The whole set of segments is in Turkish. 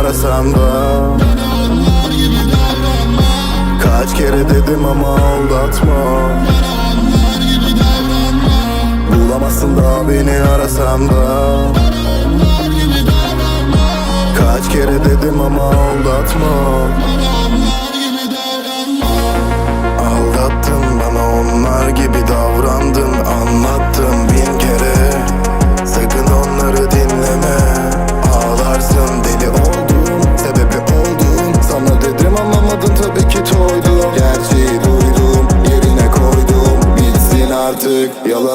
arasam da Kaç kere dedim ama aldatma. Bulamazsın da beni arasam da. Kaç kere dedim ama aldatma. Aldattın bana onlar gibi davrandın Anlattım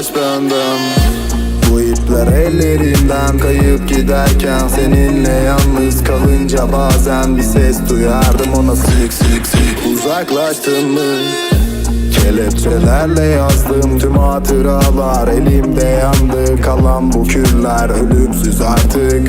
Uzaklaş benden Bu ipler ellerinden kayıp giderken Seninle yalnız kalınca bazen bir ses duyardım ona sık sık sık Uzaklaştın mı? Kelepçelerle yazdım tüm hatıralar. Elimde yandı kalan bu küller Ölümsüz artık.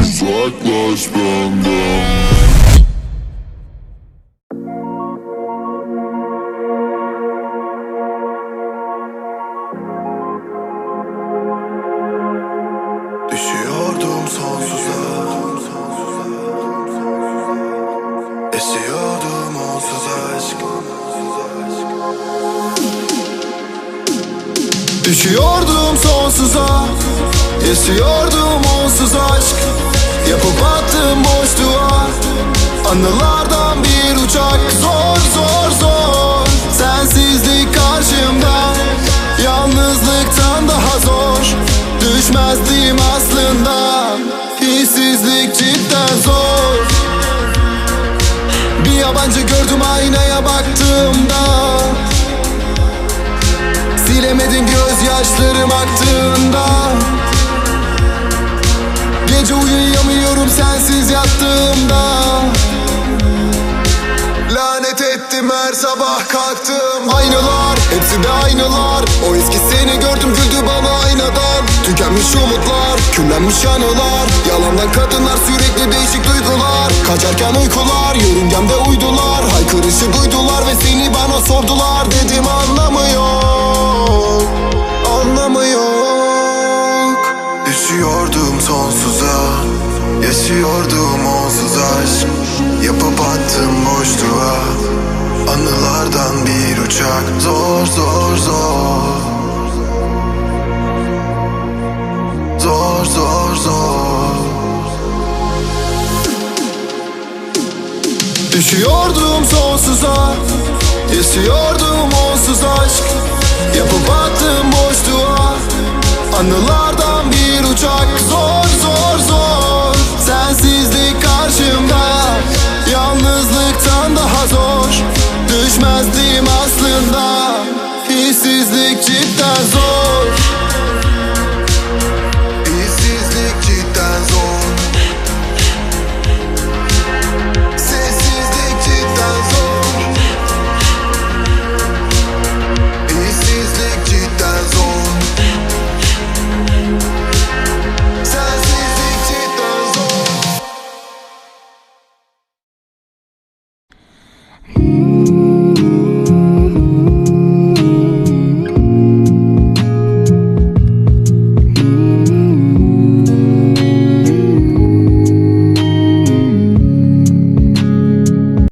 Uzaklaş benden Düşüyordum sonsuza. Esiyordum onsuz aşk. Düşüyordum sonsuza. Yaşıyordum onsuz aşk. Yapıp attım boşluğa. Anılardan bir uçak gördüm aynaya baktığımda. Silemedin gözyaşlarım aktığında. Gece uyuyamıyorum sensiz yattığımda. Lanet ettim her sabah kalktım. Aynalar, hepsi de aynalar. O eski seni gördüm güldü bana aynadan. Tükenmiş umutlar, küllenmiş anılar. Yalandan kadınlar sürekli değişik duygular. Kaçarken uykular, yörüngemde uydular sordular Dedim anlamı yok, anlamı yok Düşüyordum sonsuza Yaşıyordum onsuz aşk. Yapıp attım boşluğa Anılardan bir uçak. Zor zor zor. Zor zor zor. Düşüyordum sonsuza Yaşıyordum onsuz aşk. Yapıp attım boşluğa. Anılardan bir